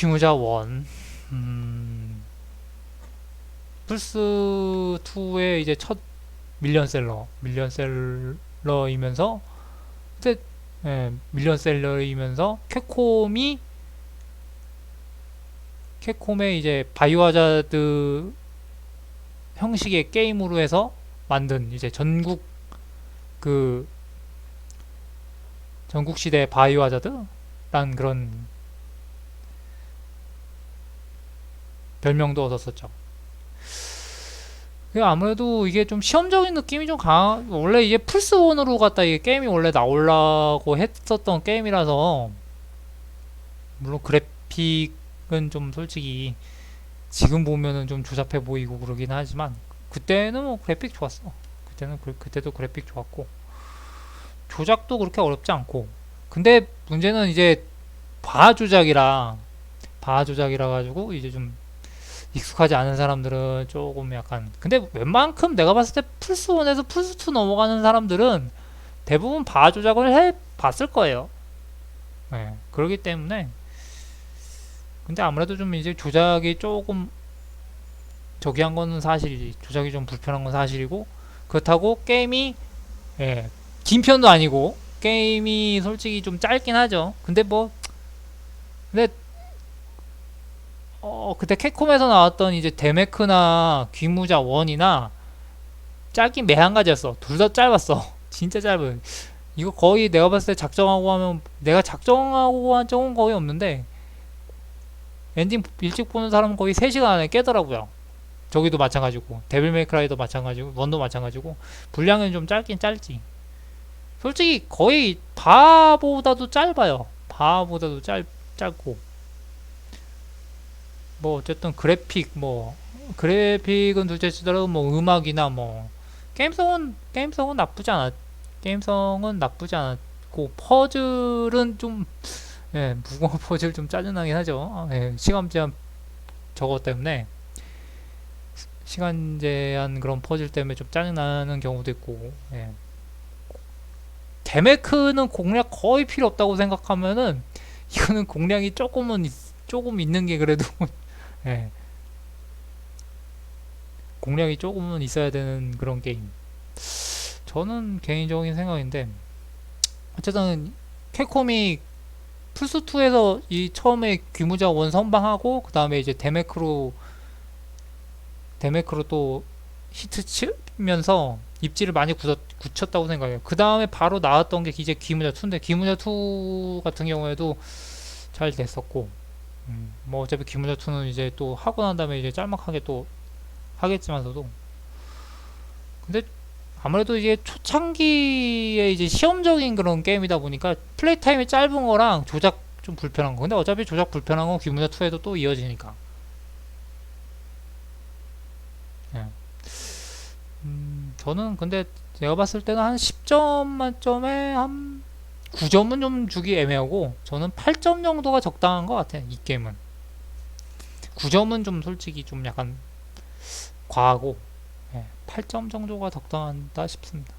귀무자 원. 음, 플스 2의 이제 첫 밀리언셀러 밀리언셀러이면서 이제 예, 밀리언셀러이면서 캡콤이 캡콤의 이제 바이오하자드 형식의 게임으로 해서 만든 이제 전국 그 전국 시대 바이오하자드란 그런 별명도 얻었었죠. 그 아무래도 이게 좀 시험적인 느낌이 좀 강한 원래 이게 플스 1으로 갔다 이게 게임이 원래 나오려고 했었던 게임이라서 물론 그래픽은 좀 솔직히 지금 보면은 좀 조잡해 보이고 그러긴 하지만 그때는 뭐 그래픽 좋았어. 그때는 그, 그때도 그래픽 좋았고 조작도 그렇게 어렵지 않고 근데 문제는 이제 바 조작이라 바 조작이라 가지고 이제 좀 익숙하지 않은 사람들은 조금 약간 근데 웬만큼 내가 봤을 때 플스 1에서 플스 2 넘어가는 사람들은 대부분 바 조작을 해 봤을 거예요. 네, 그렇기 때문에 근데 아무래도 좀 이제 조작이 조금 저기 한 거는 사실이지 조작이 좀 불편한 건 사실이고 그렇다고 게임이 예, 긴 편도 아니고 게임이 솔직히 좀 짧긴 하죠. 근데 뭐 근데 어 그때 캡콤에서 나왔던 이제 데메크나 귀무자 원이나 짧긴 매한 가지였어. 둘 다 짧았어. 진짜 짧은. 이거 거의 내가 봤을 때 작정하고 하면 내가 작정하고 한 적은 거의 없는데 엔딩 일찍 보는 사람은 거의 3시간 안에 깨더라고요. 저기도 마찬가지고 데빌 메이크라이도 마찬가지고 원도 마찬가지고 분량은 좀 짧긴 짧지. 솔직히 거의 바보다도 짧아요. 바보다도 짧 짧고 뭐 어쨌든 그래픽 뭐 그래픽은 둘째치더라도 뭐 음악이나 뭐 게임성은 게임성은 나쁘지 않았 게임성은 나쁘지 않았고 퍼즐은 좀 예, 무거운 퍼즐 좀 짜증나긴 하죠. 아, 예, 시간 제한 저거 때문에 시간 제한 그런 퍼즐 때문에 좀 짜증나는 경우도 있고 예. 데메크는 공략 거의 필요 없다고 생각하면은 이거는 공략이 조금은 있, 조금 있는 게 그래도 예. 공략이 조금은 있어야 되는 그런 게임. 저는 개인적인 생각인데 어쨌든 캡콤이 플스 2에서 이 처음에 귀무자 원 선방하고 그 다음에 이제 데메크로 데메크로 또 히트 치면서 입지를 많이 굳었, 굳혔다고 생각해요. 그 다음에 바로 나왔던 게 이제 귀무자 2인데 귀무자 2 같은 경우에도 잘 됐었고 음, 뭐 어차피 귀무자 2는 이제 또 하고 난 다음에 이제 짤막하게 또 하겠지만서도. 근데 아무래도 이게 초창기에 이제 시험적인 그런 게임이다 보니까 플레이 타임이 짧은 거랑 조작 좀 불편한 거. 근데 어차피 조작 불편한 건 귀무자 2에도 또 이어지니까. 예. 음, 저는 근데 제가 봤을 때는 한 10점 만점에 한 9점은 좀 주기 애매하고 저는 8점 정도가 적당한 것 같아요 이 게임은. 9점은 좀 솔직히 좀 약간 과하고 예, 8점 정도가 적당하다 싶습니다